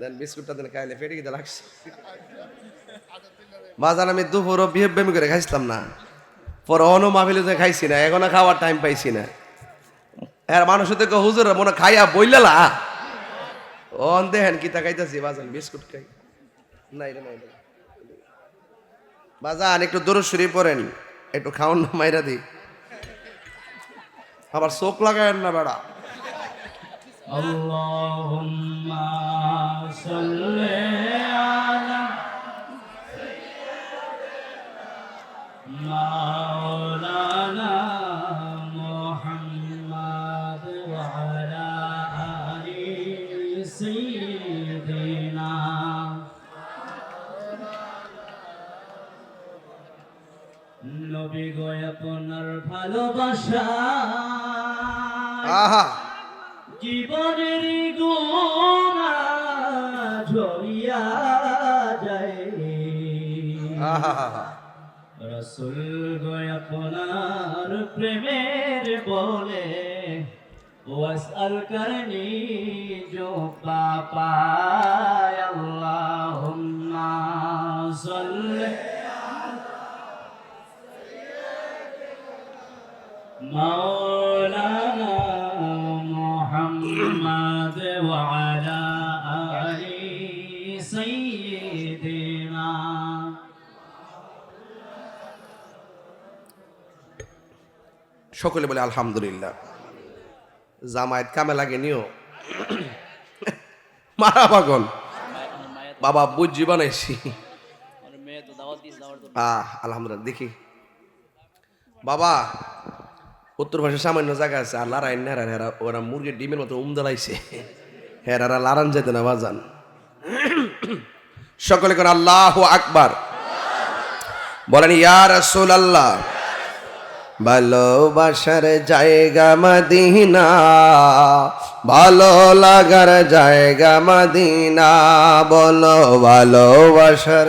দেন বিস্কুটটা দেন খাইলে পেটে লাগছে। বাজার আমি দুপুরও বেমি করে খাইছিলাম না। মাহফিলে যে খাইছি না, এখনও খাওয়ার টাইম পাইছি না। মানুষ থেকে হুজুর, মনে খাইয়া অন দেখেন খাইতেছি বাজান বিস্কুট খাই। রে। বাজান, একটু দূর সরি পড়েন, একটু খাওয়ান না মাইরা দি আবার চোখ লাগায়েন না বেড়া। اللهم صل على مولانا محمد وعلى آل سيدنا নবী গো আপনার ভালোবাসা আহা জীবনের গোনা ঝরিয়া যায়। রসুল গয় আপনার প্রেমের বলে ওয়াসআল করনি জো পাপা আল্লাহুম্মা সাল্লি। وعلى آل سيدنا সকলে বলে আলহামদুলিল্লাহ জামায়াত কামে লাগে নিও মারা পাগল বাবা বুঝি বানাইছি আহ আলহামদুলিল্লাহ দেখি বাবা উত্তর পাশে সামান্য জায়গা আছে আর লারাইন হেরা হেরা ওরা মুরগির ডিমের মতো উম দাঁড়াইছে হেরারা লারান যেতে না, বাজান। সকলে করে আল্লাহ আকবার। বলেন, ইয়া রাসূল আল্লাহ ভালোবাসার জায়গা মদিনা, ভালো লাগার জায়গা মদিনা, বলো ভালোবাসার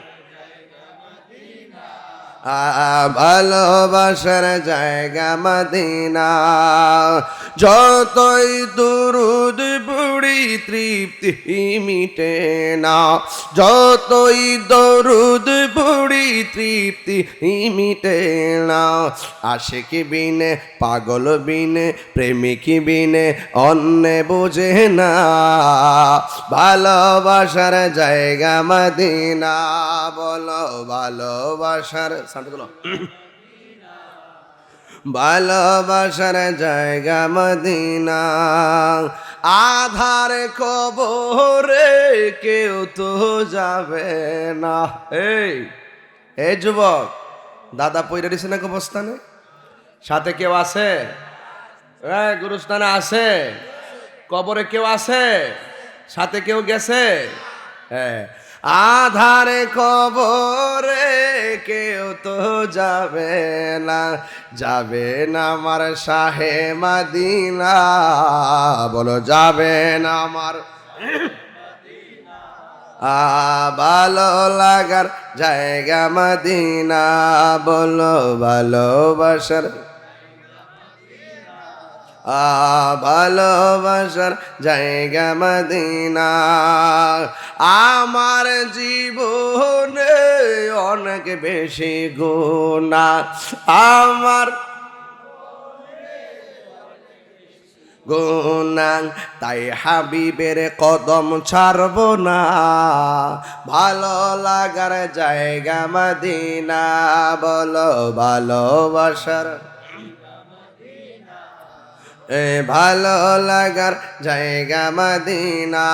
ভালোবাসার জায়গা মদিনা। যতই দুরুদ বুড়ি তৃপ্তি মিটে না, যতই দরুদ বুড়ি তৃপ্তি মিটে না, আশেক বিনে, পাগল বিনে, প্রেমিক বিনে, অন্য বোঝে না, ভালোবাসার জায়গা মদিনা, বলো ভালোবাসার তোলো। ভালোবাসার জায়গা মদিনা। আধার কবরে কেউ তো যাবে না। এই এই যুবক, দাদা পইরা দিছে না কবস্থানে সাথে কেউ আছে? এ গুরুস্থানে আছে? কবরে কেউ আছে? সাথে কেউ গেছে? হ্যাঁ। আধারে কবরে কেউ তো যাবে না যাবে না আমার শাহে মাদিনা। বলো, যাবে না আমার ভালো লাগার জায়গা মদিনা। বলো, ভালোবাসার ভালোবাসার জায়গা মদিনা। আমার জীবনে অনেক বেশি গুণা আমার গুনাং তাই হাবিবের কদম ছাড়ব না। ভালো লাগার জায়গা মদিনা, বলো ভালোবাসার ভালো লাগার জায়গা মদিনা।